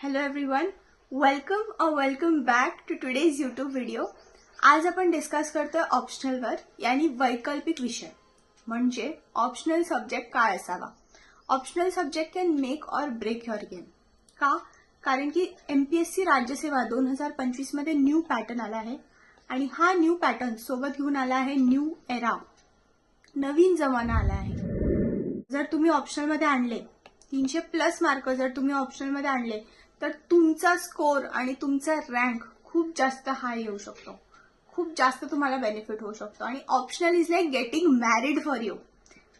Hello everyone welcome uh welcome back to today's YouTube video आज आपण discuss करतोय ऑप्शनलवर यानी वैकल्पिक विषय. म्हणजे ऑप्शनल सब्जेक्ट काय असावा? Optional subject can make or break your game का? कारण की एम पी एस सी राज्यसेवा दोन हजार पंचवीसमध्ये न्यू पॅटर्न आला आहे. आणि हा न्यू पॅटर्न सोबत घेऊन आला आहे न्यू एरा नवीन जमाना आला आहे. जर तुम्ही ऑप्शनलमध्ये आणले तीनशे प्लस मार्क जर तुम्ही ऑप्शनलमध्ये आणले तर तुमचा स्कोर आणि तुमचा रँक खूप जास्त हाय येऊ शकतो. खूप जास्त तुम्हाला बेनिफिट होऊ शकतो. आणि optional is like getting married for you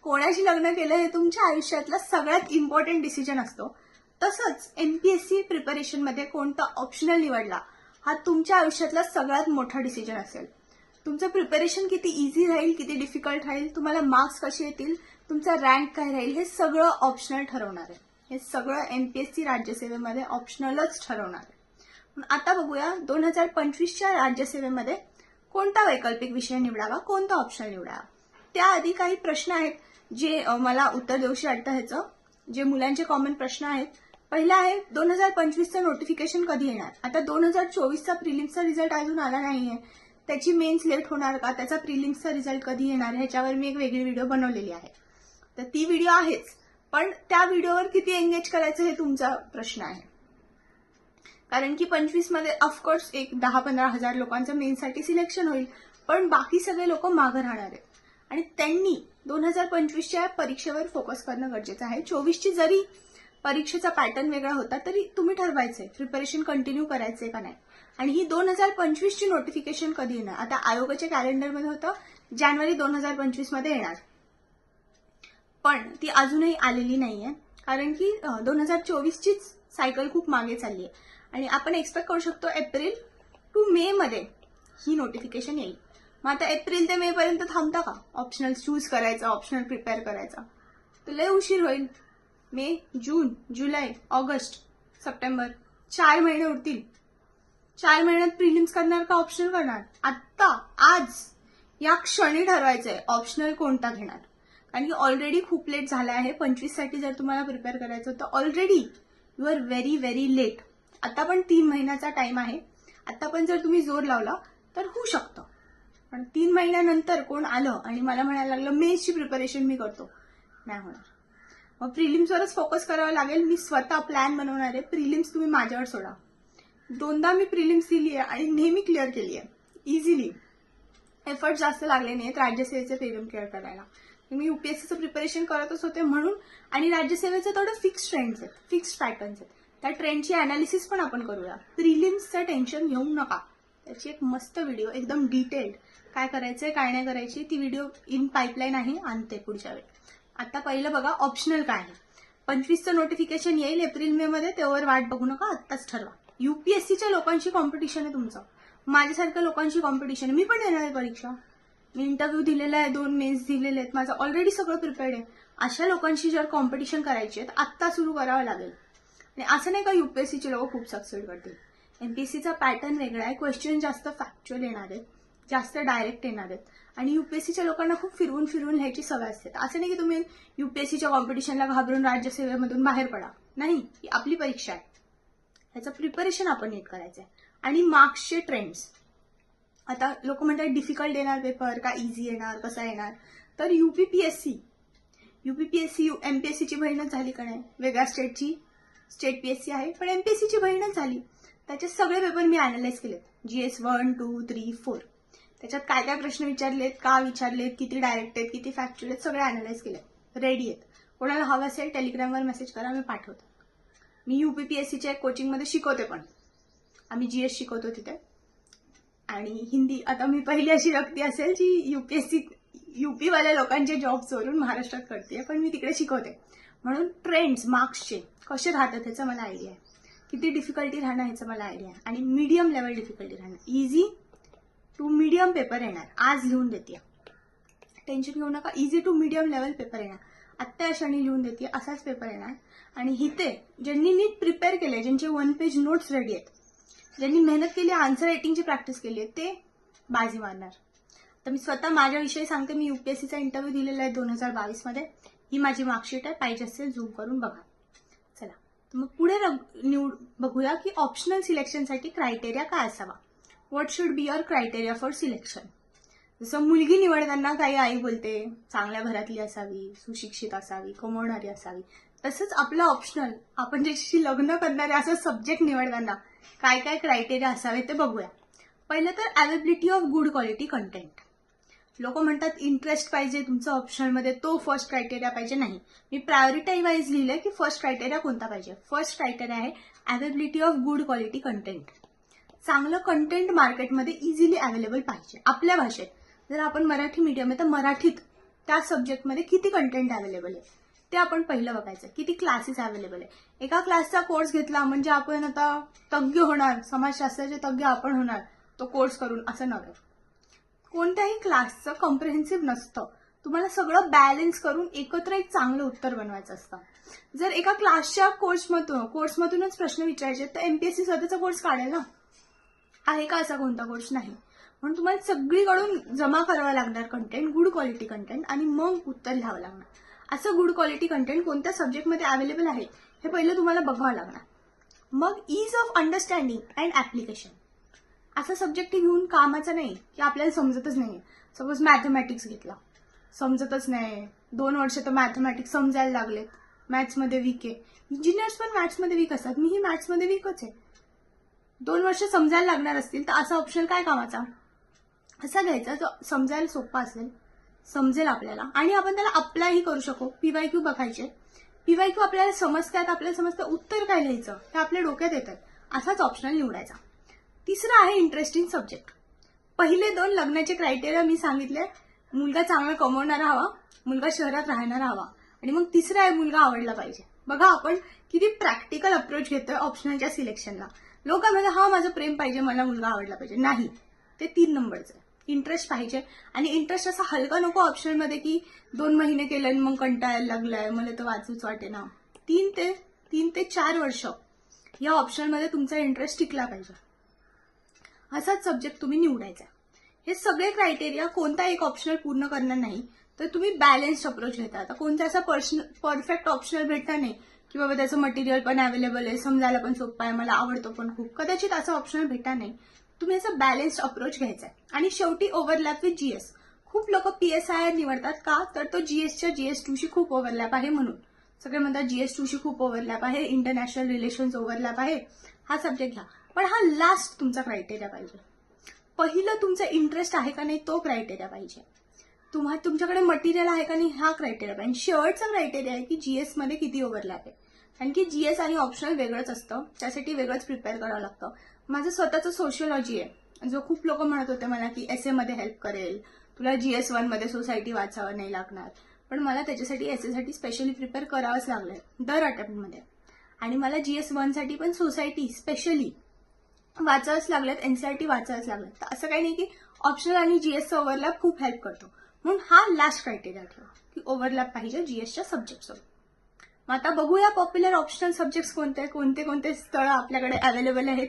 कोणाशी लग्न केलं हे तुमच्या आयुष्यातला सगळ्यात इम्पॉर्टंट डिसिजन असतो. तसंच एमपीएससी प्रिपरेशनमध्ये कोणता ऑप्शनल निवडला हा तुमच्या आयुष्यातला सगळ्यात मोठा डिसिजन असेल. तुमचं प्रिपरेशन किती इझी राहील किती डिफिकल्ट राहील तुम्हाला मार्क्स कसे येतील तुमचा रँक काय राहील हे सगळं ऑप्शनल ठरवणार आहे. हे सगळं एन पी एस सी राज्यसेवेमध्ये ऑप्शनलच ठरवणार आहे. आता बघूया दोन हजार पंचवीसच्या राज्यसेवेमध्ये कोणता वैकल्पिक विषय निवडावा कोणता ऑप्शन निवडावा? त्याआधी काही प्रश्न आहेत जे मला उत्तर देऊशी वाटतं ह्याचं. जे मुलांचे कॉमन प्रश्न आहेत. पहिला आहे दोन हजार पंचवीसचं नोटिफिकेशन कधी येणार? आता दोन हजार चोवीसचा प्रिलिम्सचा रिझल्ट अजून आला नाही आहे त्याची मेन्स लेट होणार का? त्याचा प्रिलिम्सचा रिझल्ट कधी येणार? ह्याच्यावर मी एक वेगळी व्हिडिओ बनवलेली आहे. तर ती व्हिडिओ आहेच. पण त्या व्हिडिओवर किती एंगेज करायचं हे तुमचा प्रश्न आहे. कारण की पंचवीसमध्ये ऑफकोर्स एक दहा पंधरा हजार लोकांचं मेनसाठी सिलेक्शन होईल पण बाकी सगळे लोक मागं राहणार आहेत. आणि त्यांनी दोन हजार पंचवीसच्या परीक्षेवर फोकस करणं गरजेचं आहे. चोवीसची जरी परीक्षेचा पॅटर्न वेगळा होता तरी तुम्ही ठरवायचंय प्रिपरेशन कंटिन्यू करायचंय का नाही. आणि ही दोन हजार पंचवीसची नोटिफिकेशन कधी येणार? आता आयोगाच्या कॅलेंडरमध्ये होतं जानेवारी दोन हजार पंचवीसमध्ये येणार. पण ती अजूनही आलेली नाहीये. कारण की दोन हजार चोवीसचीच सायकल खूप मागे चालली आहे. आणि आपण एक्सपेक्ट करू शकतो एप्रिल टू मे मध्ये ही नोटिफिकेशन येईल. मग आता एप्रिल ते मे पर्यंत थांबता का? ऑप्शनल चूज करायचा ऑप्शनल प्रिपेअर करायचा. तर लय उशीर होईल. मे जून जुलै ऑगस्ट सप्टेंबर चार महिने उरतील. चार महिन्यात प्रिलिम्स करणार का ऑप्शनल करणार? आत्ता आज. या क्षणी ठरवायचंय ऑप्शनल कोणता घेणार. कारण की ऑलरेडी खूप लेट झाला आहे. पंचवीससाठी जर तुम्हाला प्रिपेअर करायचं होतं already you are very very late आता पण तीन महिन्याचा टाइम आहे. आता पण जर तुम्ही जोर लावला तर होऊ शकतं. पण तीन महिन्यानंतर कोण आलं आणि मला म्हणायला लागलं मेन्सची प्रिपरेशन मी करतो. नाही होणार. मग प्रिलिम्सवरच फोकस करावं लागेल. मी स्वतः प्लॅन बनवणार आहे. प्रिलिम्स तुम्ही माझ्यावर सोडा. दोनदा मी प्रिलिम्स दिली आहे आणि नेहमी क्लिअर केली आहे इझिली एफर्ट जास्त लागले नाहीत. राज्यसेवेचे प्रिलिम क्लिअर करायला. मी युपीएससीचं प्रिपरेशन करतच होते म्हणून. आणि राज्यसेवेचं थोडं फिक्स ट्रेंड्स आहेत फिक्स पॅटर्न्स आहेत. त्या ट्रेंडची अनालिसिस पण आपण करूया. प्रिलिम्सचं टेन्शन घेऊ नका. त्याची एक मस्त व्हिडिओ एकदम डिटेल्ड काय करायचंय काय नाही करायची ती व्हिडिओ इन पाईपलाईन आहे आणते पुढच्या वेळी. आता पहिलं बघा ऑप्शनल काय आहे. पंचवीसचं नोटिफिकेशन येईल एप्रिल मे मध्ये त्यावर वाट बघू नका आत्ताच ठरवा. युपीएससीच्या लोकांशी कॉम्पिटिशन आहे तुमचं. माझ्यासारख्या लोकांशी कॉम्पिटिशन आहे. मी पण देणार आहे परीक्षा. मी इंटरव्ह्यू दिलेला आहे दोन मेन्स दिलेले आहेत. माझं ऑलरेडी सगळं प्रिपेअर्ड आहे. अशा लोकांशी जर कॉम्पिटिशन करायची आहे तर आत्ता सुरू करावं लागेल. आणि असं नाही का युपीएससीचे लोक खूप सक्सेस करतील. एमपीएससीचा पॅटर्न वेगळा आहे. क्वेश्चन जास्त फॅक्च्युअल येणार आहेत. जास्त डायरेक्ट येणार आहेत. आणि युपीएससीच्या लोकांना खूप फिरवून फिरवून लिहायची सवय असते. असं नाही की तुम्ही युपीएससीच्या कॉम्पिटिशनला घाबरून राज्यसेवेमधून बाहेर पडा. नाही ही आपली परीक्षा आहे. ह्याचं प्रिपरेशन आपण नीट करायचं आहे आणि मार्क्सचे ट्रेंड्स आता लोक म्हणतात डिफिकल्ट येणार पेपर का इझी येणार कसा येणार? तर U P P S C U P P S C M P S सीची बहीणच झाली का नाही? वेगळ्या स्टेटची स्टेट पी एस सी आहे पण एम पी एस सीची बहीणच झाली. त्याचे सगळे पेपर मी अनालाइज केलेत. GS one two three four त्याच्यात काय काय प्रश्न विचारलेत का विचारलेत किती डायरेक्ट आहेत किती फॅक्च्युअल आहेत सगळे अनालाइज केले रेडी आहेत. कोणाला हवं असेल टेलिग्रामवर मेसेज करा मी पाठवतो. मी यू पी पी एस सीच्या कोचिंगमध्ये शिकवते पण. आम्ही जी एस शिकवतो तिथे. आणि हिंदी. आता मी पहिली अशी व्यक्ती असेल जी युपीएससी युपीवाल्या लोकांचे जॉब चोरून महाराष्ट्रात करते पण मी तिकडे शिकवते. म्हणून ट्रेंड्स मार्क्सचे कसे राहतात ह्याचा मला आयडिया आहे. किती डिफिकल्टी राहणं ह्याचं मला आयडिया आहे. आणि मीडियम लेवल डिफिकल्टी राहणं. इझी टू मीडियम पेपर येणार. आज लिहून देते टेन्शन घेऊ नका. Easy to medium level paper येणार. आत्ता या क्षणी लिहून देते असाच पेपर येणार. आणि हिते ज्यांनी नीट प्रिपेअर केले ज्यांचे वन पेज नोट्स रेडी आहेत ज्यांनी मेहनत केली आन्सर रायटिंगची प्रॅक्टिस केली आहे ते बाजी मारणार. तर मी स्वतः माझ्याविषयी सांगते मी युपीएससीचा इंटरव्ह्यू दिलेला आहे दोन हजार बावीसमध्ये ही माझी मार्कशीट आहे पाहिजे असेल झूम करून बघा. चला. तर मग पुढे रग- निवड बघूया की ऑप्शनल सिलेक्शनसाठी क्रायटेरिया काय असावा. What should be your criteria for selection जसं मुलगी निवडताना काही आई बोलते चांगल्या घरातली असावी सुशिक्षित असावी कमवणारी असावी. तसंच आपलं ऑप्शनल आपण ज्याच्याशी लग्न करणारे असं सब्जेक्ट निवडताना काय काय क्रायटेरिया असावे ते बघूया. पहिलं तर availability of good quality content लोक म्हणतात इंटरेस्ट पाहिजे तुमचं ऑप्शनमध्ये तो फर्स्ट क्रायटेरिया पाहिजे. नाही. मी प्रायोरिटी वाईज लिहिलंय की फर्स्ट क्रायटेरिया कोणता पाहिजे? फर्स्ट क्रायटेरिया आहे availability of good quality content चांगलं कंटेंट मार्केटमध्ये इझिली अवेलेबल पाहिजे. आपल्या भाषेत. जर आपण मराठी मीडियम आहे तर मराठीत त्या सब्जेक्टमध्ये किती कंटेंट अवेलेबल आहे? ते आपण पहिलं बघायचं. किती क्लासेस अवेलेबल आहे एका क्लासचा कोर्स घेतला म्हणजे आपण आता तज्ज्ञ होणार. समाजशास्त्राचे तज्ज्ञ आपण होणार. तो कोर्स करून असं नव्हे. कोणत्याही क्लासचं कॉम्प्रिहेन्सिव्ह नसतं. तुम्हाला सगळं बॅलन्स करून एकत्र एक चांगलं उत्तर बनवायचं असतं. जर एका क्लासच्या कोर्समधून कोर्समधूनच प्रश्न विचारायचे तर एमपीएससी स्वतःचा कोर्स काढेल ना आहे का असा कोणता कोर्स नाही? म्हणून तुम्हाला सगळीकडून जमा करावा लागणार कंटेंट गुड क्वालिटी कंटेंट आणि मग उत्तर लिहावं लागणार. असं गुड क्वालिटी कंटेंट कोणत्या सब्जेक्टमध्ये अवेलेबल आहे हे पहिलं तुम्हाला बघावं लागणार. मग ease of understanding and application असा सब्जेक्ट घेऊन कामाचा नाही की आपल्याला समजतच नाही सपोज मॅथमॅटिक्स घेतला. समजतच नाही. दोन वर्ष तर मॅथमॅटिक्स समजायला लागलेत. मॅथ्समध्ये वीक आहे. इंजिनियर्स पण मॅथ्समध्ये वीक असतात. मीही मॅथ्समध्ये वीकच आहे. दोन वर्ष समजायला लागणार असतील तर असा ऑप्शन काय कामाचा? असा घ्यायचा जो समजायला सोपा असेल समजेल आपल्याला. आणि आपण त्याला अप्लायही करू शकू. पीवाय क्यू बघायचे. पीवाय क्यू आपल्याला समजतात आपल्याला समजतं उत्तर काय लिहायचं. हे आपल्या डोक्यात येतं. असाच ऑप्शनल निवडायचा. तिसरं आहे इंटरेस्टिंग सब्जेक्ट पहिले दोन लग्नाचे क्रायटेरिया मी सांगितले. मुलगा चांगला कमवणारा हवा मुलगा शहरात राहणारा हवा. आणि मग तिसरा आहे मुलगा आवडला पाहिजे. बघा आपण किती प्रॅक्टिकल अप्रोच घेतोय ऑप्शनलच्या सिलेक्शनला लोक म्हणजे हा माझं प्रेम पाहिजे मला मुलगा आवडला पाहिजे. नाही. ते तीन नंबरचं आहे. इंटरेस्ट पाहिजे. आणि इंटरेस्ट असा हलका नको ऑप्शनमध्ये की दोन महिने केलं आणि मग कंटाळायला लागलाय मला तर वाचूच वाटे ना तीन ते तीन ते चार वर्ष या ऑप्शनमध्ये तुमचा इंटरेस्ट टिकला पाहिजे. असाच सब्जेक्ट तुम्ही निवडायचा. हे सगळे क्रायटेरिया कोणता एक ऑप्शनल पूर्ण करणार नाही तर तुम्ही बॅलन्स्ड अप्रोच घेता. आता कोणता असा पर्सनल परफेक्ट ऑप्शनल भेटणार नाही की बाबा त्याचं मटेरियल पण अवेलेबल आहे समजायला पण सोपं आहे मला आवडतो पण खूप. कदाचित असं ऑप्शनल भेटा नाही. तुम्ही असं बॅलेन्स्ड अप्रोच घ्यायचा आहे. आणि शेवटी ओव्हरलॅप विथ जीएस खूप लोक पीएसआय निवडतात का? तर तो जीएसच्या जीएस टूशी खूप ओव्हरलॅप आहे म्हणून. सगळे म्हणतात जीएस टूशी खूप ओव्हरलॅप आहे इंटरनॅशनल रिलेशन्स ओव्हरलॅप आहे. हा सब्जेक्ट घ्या. पण हा लास्ट तुमचा क्रायटेरिया पाहिजे. पहिलं तुमचा इंटरेस्ट आहे का नाही तो क्रायटेरिया पाहिजे. तुम्हा तुमच्याकडे मटेरियल आहे का नाही हा क्रायटेरिया पाहिजे. शेवटचा क्रायटेरिया आहे की जीएसमध्ये किती ओव्हरलॅप आहे. कारण की जीएस आणि ऑप्शनल वेगळंच असतं. त्यासाठी वेगळंच प्रिपेअर करावं लागतं. माझं स्वतःचं सोशिओलॉजी आहे. जो खूप लोक म्हणत होते मला की एसमध्ये हेल्प करेल. तुला जी एसमध्ये सोसायटी वाचावं नाही लागणार. पण मला त्याच्यासाठी एससाठी स्पेशली प्रिपेअर करावंच लागलंय. दर अटेम्प्टमध्ये आणि मला जी एससाठी पण सोसायटी स्पेशली वाचावंच लागलेत एनसीआरटी वाचावंच लागलं तर असं काही नाही की ऑप्शनल आणि जी जीएसचा ओव्हरलॅप खूप हेल्प करतो. म्हणून हा लास्ट क्रायटेरिया ठेवा की ओव्हरलॅप पाहिजे जी एसच्या सब्जेक्टसोबत मग आता बघूया पॉप्युलर ऑप्शनल सब्जेक्ट्स कोणते कोणते कोणते स्थळं आपल्याकडे अवेलेबल आहेत.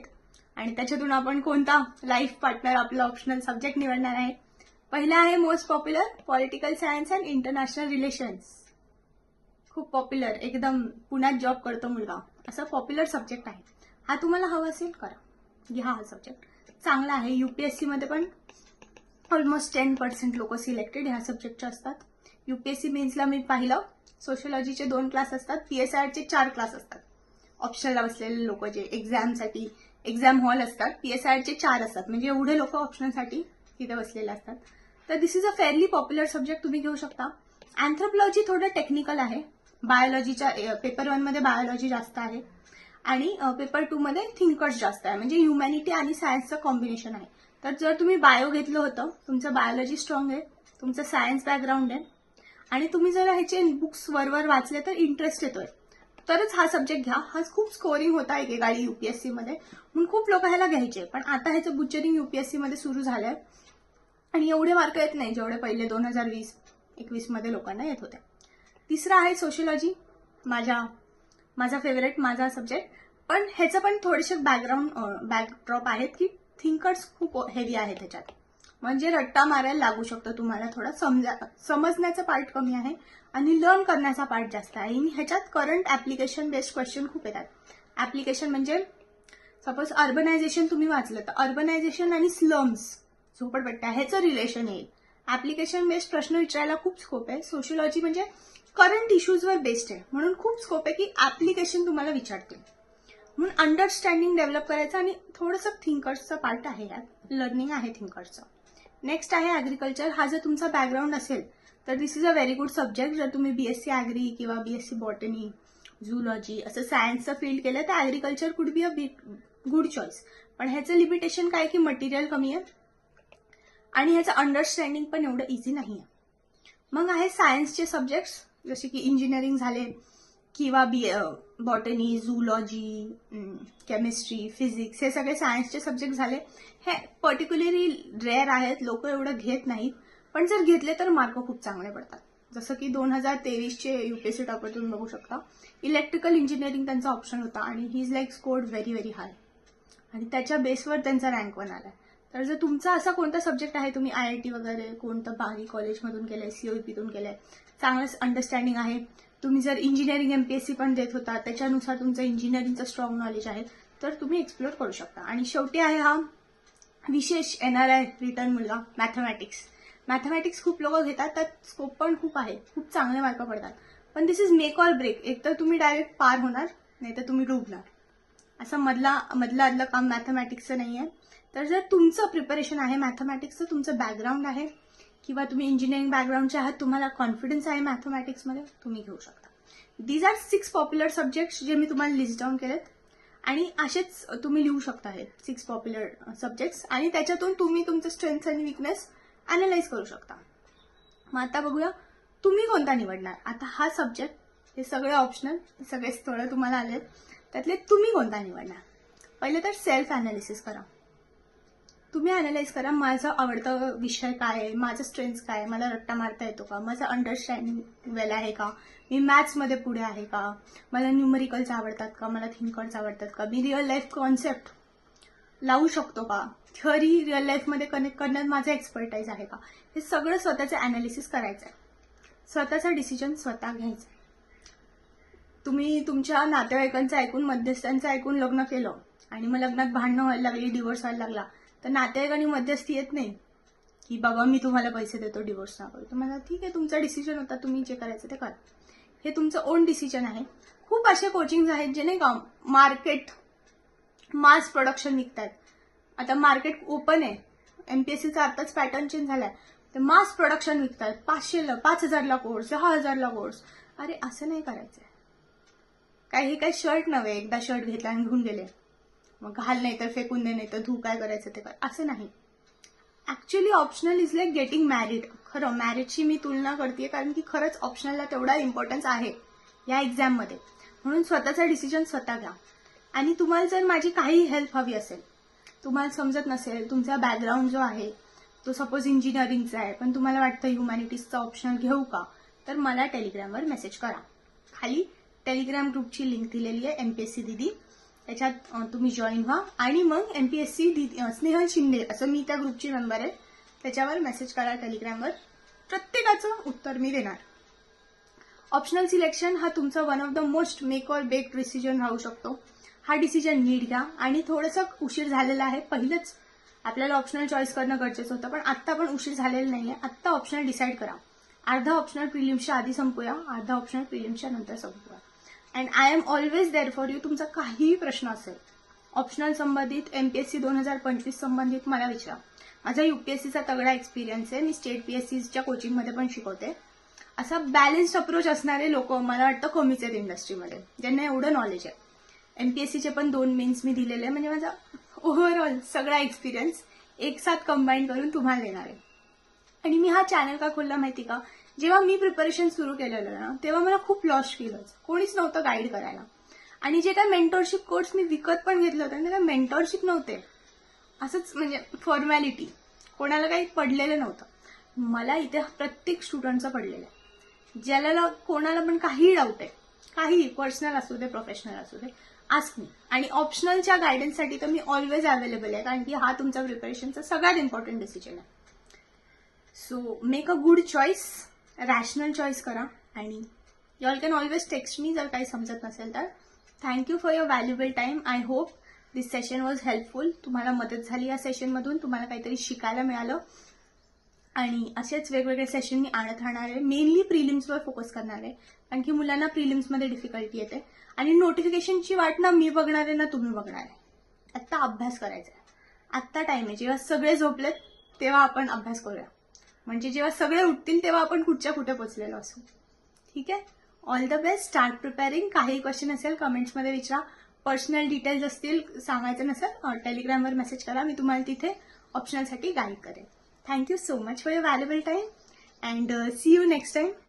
आणि त्याच्यातून आपण कोणता लाईफ पार्टनर आपला ऑप्शनल सब्जेक्ट निवडणार आहे. पहिला आहे most popular political science and international relations खूप पॉप्युलर एकदम पुण्यात जॉब करतो मुलगा. असा पॉप्युलर सब्जेक्ट आहे. हा तुम्हाला हवा असेल करा. घ्या हा सब्जेक्ट चांगला आहे. युपीएससीमध्ये पण ऑलमोस्ट टेन पर्सेंट लोक सिलेक्टेड ह्या सब्जेक्टचे असतात. युपीएससी मेन्सला मी पाहिलं सोशोलॉजीचे दोन क्लास असतात पी एस आरचे चार क्लास असतात. ऑप्शनला बसलेले लोक जे एक्झामसाठी एक्झाम हॉल असतात पीएसआयचे चार असतात. म्हणजे एवढे लोक ऑप्शनसाठी तिथे बसलेले असतात. तर this is a fairly popular subject तुम्ही घेऊ शकता. अँथ्रोपॉलॉजी थोडं टेक्निकल आहे. बायोलॉजीच्या पेपर वनमध्ये बायोलॉजी जास्त आहे. आणि पेपर टू मध्ये थिंकर्स जास्त आहे. म्हणजे ह्युमॅनिटी आणि सायन्सचं कॉम्बिनेशन आहे. तर जर तुम्ही बायो घेतलं होतं तुमचं बायोलॉजी स्ट्रॉंग आहे तुमचं सायन्स बॅकग्राऊंड आहे आणि तुम्ही जर ह्याचे बुक्स वरवर वाचले तर इंटरेस्ट येतोय. तरच हा सब्जेक्ट घ्या. हा खूप स्कोरिंग होता एकेकाळी युपीएससी मध्ये. म्हणून खूप लोक ह्याला घ्यायचे. पण आता ह्याचं बुचरिंग युपीएससी मध्ये सुरू झालंय. आणि एवढे मार्क येत नाही जेवढे पहिले दोन हजार वीस एकवीसमध्ये लोकांना येत होते. तिसरा आहे सोशिओलॉजी माझ्या माझा फेवरेट माझा सब्जेक्ट पण ह्याचं पण थोडेसे बॅकग्राऊंड बॅकड्रॉप आहेत की थिंकर्स खूप हेवी आहे त्याच्यात म्हणजे रट्टा मारायला लागू शकतो तुम्हाला थोडा. समजा समजण्याचा पार्ट कमी आहे आणि लर्न करण्याचा पार्ट जास्त आहे. आणि ह्याच्यात करंट ऍप्लिकेशन बेस्ड क्वेश्चन खूप येतात. ऍप्लिकेशन म्हणजे सपोज अर्बनायझेशन तुम्ही वाचलं तर अर्बनायझेशन आणि स्लम्स झोपडपट्ट्या ह्याचं रिलेशन येईल. ऍप्लिकेशन बेस्ड प्रश्न विचारायला खूप स्कोप आहे. सोशिओलॉजी म्हणजे करंट इश्यूजवर बेस्ड आहे. म्हणून खूप स्कोप आहे की ऍप्लिकेशन तुम्हाला विचारतील. म्हणून अंडरस्टँडिंग डेव्हलप करायचं आणि थोडंसं थिंकर्सचं पार्ट आहे यात. लर्निंग आहे थिंकर्सचं नेक्स्ट आहे ॲग्रिकल्चर हा जर तुमचा बॅकग्राऊंड असेल तर this is a very good subject जर तुम्ही बीएससी ॲग्री किंवा बीएससी बॉटनी झुलॉजी असं सायन्सचं फील्ड केलं तर agriculture could be a big good choice पण ह्याचं लिमिटेशन काय की मटेरियल कमी आहे? आणि ह्याचं अंडरस्टँडिंग पण एवढं इझी नाही आहे. मग आहे सायन्सचे सब्जेक्ट्स जसे की इंजिनिअरिंग झाले किंवा B botany zoology chemistry physics हे सगळे सायन्सचे सब्जेक्ट झाले. हे पर्टिक्युलरली रेअर आहेत लोक एवढं घेत नाहीत. पण जर घेतले तर मार्क खूप चांगले पडतात. जसं की दोन हजार तेवीसचे युपीएससी टॉपर तुम्ही बघू शकता. इलेक्ट्रिकल इंजिनिअरिंग त्यांचा ऑप्शन होता आणि he is like scored very very high आणि त्याच्या बेसवर त्यांचा रँक वन आला तर जर तुमचा असा कोणता सब्जेक्ट आहे तुम्ही आय आय टी वगैरे कोणतं बारी कॉलेजमधून केलंय सीओईपीतून केलंय चांगलं अंडरस्टँडिंग आहे. तुम्ही जर engineering M P S C पण देत होता त्याच्यानुसार तुमचं इंजिनिअरिंगचं स्ट्रॉंग नॉलेज आहे तर तुम्ही एक्सप्लोर करू शकता. आणि शेवटी आहे हा विशेष एनआरआय रिटर्न मुलगा मॅथमॅटिक्स मॅथमॅटिक्स खूप लोक घेतात त्यात स्कोप पण खूप आहे. खूप चांगले मार्क पडतात. पण this is make or break एक तर तुम्ही डायरेक्ट पार होणार नाही तर तुम्ही डुबणार. असं मधला मधलं आदलं काम मॅथमॅटिक्सचं नाही आहे तर जर तुमचं प्रिपरेशन आहे मॅथमॅटिक्सचं तुमचं बॅकग्राऊंड आहे किंवा तुम्ही इंजिनिअरिंग बॅकग्राऊंडचे आहात तुम्हाला कॉन्फिडन्स आहे मॅथमॅटिक्समध्ये तुम्ही घेऊ शकता. These are six popular subjects जे मी तुम्हाला लिस्ट डाऊन केलेत. आणि असेच तुम्ही लिहू शकता हे सिक्स पॉप्युलर सब्जेक्ट्स आणि त्याच्यातून तुम्ही तुमचे स्ट्रेंथ आणि विकनेस अनालाइज करू शकता. मग आता बघूया तुम्ही कोणता निवडणार? आता हा सब्जेक्ट हे सगळे ऑप्शनल सगळे स्थळं तुम्हाला आले त्यातले तुम्ही कोणता निवडणार? पहिले तर सेल्फ अनालिसिस करा. तुम्ही अनालाइज करा माझा आवडता विषय काय आहे माझं स्ट्रेंथ काय आहे मला रट्टा मारता येतो का माझं अंडरस्टँडिंग वेल आहे का मी मॅथ्समध्ये पुढे आहे का मला न्यूमरिकल्स आवडतात का मला थिंकर्स आवडतात का मी रिअल लाईफ कॉन्सेप्ट लावू शकतो का थिअरी रिअल लाईफमध्ये कनेक्ट करण्यात माझा एक्सपर्टाईज आहे का हे सगळं स्वतःचं अनालिसिस करायचं आहे स्वतःचा डिसिजन स्वतः घ्यायचा आहे. तुम्ही तुमच्या नातेवाईकांचं ऐकून मध्यस्थांचं ऐकून लग्न केलं आणि मग लग्नात भांडणं व्हायला लागली डिवोर्स व्हायला लागला तर नातेवाईकांनी मध्यस्थी येत नाही. की बाबा मी तुम्हाला पैसे देतो डिवोर्स ना करू. तुम्हाला ठीक आहे तुमचा डिसिजन होता तुम्ही जे करायचं ते करा. हे तुमचं ओन डिसिजन आहे. खूप असे कोचिंग आहेत जे नाही का मार्केट मास प्रोडक्शन विकतात आता मार्केट ओपन आहे. एमपीएससीचा आताच पॅटर्न चेंज झालाय. तर मास प्रोडक्शन विकतात. पाचशेला पाच हजारला कोर्स दहा हजारला कोर्स अरे असं नाही करायचंय. काय हे काय शर्ट नव्हे. एकदा शर्ट घेतला आणि घेऊन गेले. मग घाल नाही तर फेकून दे नाही तर धू काय करायचं ते कर. असं नाही. Actually optional is like getting married खरं मॅरिडची मी तुलना करते कारण की खरंच ऑप्शनलला तेवढा इम्पॉर्टन्स आहे या एक्झाममध्ये म्हणून स्वतःचा डिसिजन स्वतः घ्या. आणि तुम्हाला जर माझी काही हेल्प हवी असेल तुम्हाला समजत नसेल तुमचा बॅकग्राऊंड जो आहे तो सपोज इंजिनिअरिंगचा आहे पण तुम्हाला वाटतं ह्युमॅनिटीजचा ऑप्शन घेऊ का तर मला टेलिग्रामवर मेसेज करा. खाली टेलिग्राम ग्रुपची लिंक दिलेली आहे एमपीएससी दिदी. त्याच्यात तुम्ही जॉईन व्हा. आणि मग एमपीएससी दिदी अं, स्नेहल शिंदे असं मी त्या ग्रुपची मेंबर आहे त्याच्यावर मेसेज करा टेलिग्रामवर प्रत्येकाचं उत्तर मी देणार. ऑप्शनल सिलेक्शन हा तुमचा one of the most make or break decision राहू शकतो. हा डिसिजन नीट घ्या. आणि थोडंसं उशीर झालेला आहे. पहिलंच आपल्याला ऑप्शनल चॉईस करणं गरजेचं होतं पण आत्ता पण उशीर झालेला आहे आत्ता ऑप्शनल डिसाईड करा. अर्धा ऑप्शनल प्रिलिम्सच्या आधी संपूया. अर्धा ऑप्शनल प्रिलिम्सच्या नंतर संपूया. And I am always there for you तुमचा काहीही प्रश्न असेल ऑप्शनल संबंधित एमपीएससी दोन हजार पंचवीस संबंधित मला विचारा. माझा युपीएससीचा तगडा एक्सपिरियन्स आहे. मी स्टेट पीएससीच्या कोचिंगमध्ये पण शिकवते. असा बॅलन्स्ड अप्रोच असणारे लोक मला वाटतं कमीच आहेत इंडस्ट्रीमध्ये ज्यांना एवढं नॉलेज आहे. एमपीएससीचे पण दोन मेन्स मी दिलेले आहे म्हणजे माझा ओव्हरऑल सगळा एक्सपिरियन्स एक साथ कंबाईन करून तुम्हाला देणार आहे. आणि मी हा चॅनल का खोलला माहिती का? जेव्हा मी प्रिपरेशन सुरू केलेलं ना तेव्हा मला खूप लॉस फील व्हायचं कोणीच नव्हतं गाईड करायला. आणि जे काय मेंटॉरशिप कोर्स मी विकत पण घेतलं होतं ते काय मेंटॉरशिप नव्हते. असंच म्हणजे फॉर्मॅलिटी कोणाला काही पडलेलं नव्हतं. मला इथे प्रत्येक स्टुडंटचं पडलेलं आहे. ज्याला कोणाला पण काही डाऊट आहे काही पर्सनल असू दे प्रोफेशनल असू दे आस्क मी आणि ऑप्शनलच्या गायडन्ससाठी तर मी ऑलवेज अवेलेबल आहे कारण की हा तुमचा प्रिपरेशनचा सगळ्यात इम्पॉर्टंट डिसिजन आहे. So make a good choice rational choice करा. आणि you all can always text me जर काही समजत नसेल तर. Thank you for your valuable time I hope this session was helpful तुम्हाला मदत झाली या सेशनमधून तुम्हाला काहीतरी शिकायला मिळालं. आणि असेच वेगवेगळे सेशन मी आणत राहणार आहे. मेनली प्रिलिम्सवर फोकस करणार आहे. कारण की मुलांना प्रिलिम्समध्ये डिफिकल्टी येते. आणि नोटिफिकेशनची वाट ना मी बघणार आहे ना तुम्ही बघणार आहे. आत्ता अभ्यास करायचा आहे. आत्ता टाईम आहे. जेव्हा सगळे झोपलेत तेव्हा आपण अभ्यास करूया. म्हणजे जेव्हा सगळे उठतील तेव्हा आपण कुठच्या कुठे पोचलेलो असू. ठीक आहे? All the best start preparing काही क्वेश्चन असेल कमेंट्समध्ये विचारा. पर्सनल डिटेल्स असतील सांगायचं नसेल टेलिग्रामवर मेसेज करा. मी तुम्हाला तिथे ऑप्शनलसाठी गाईड करेन. Thank you so much for your valuable time and see you next time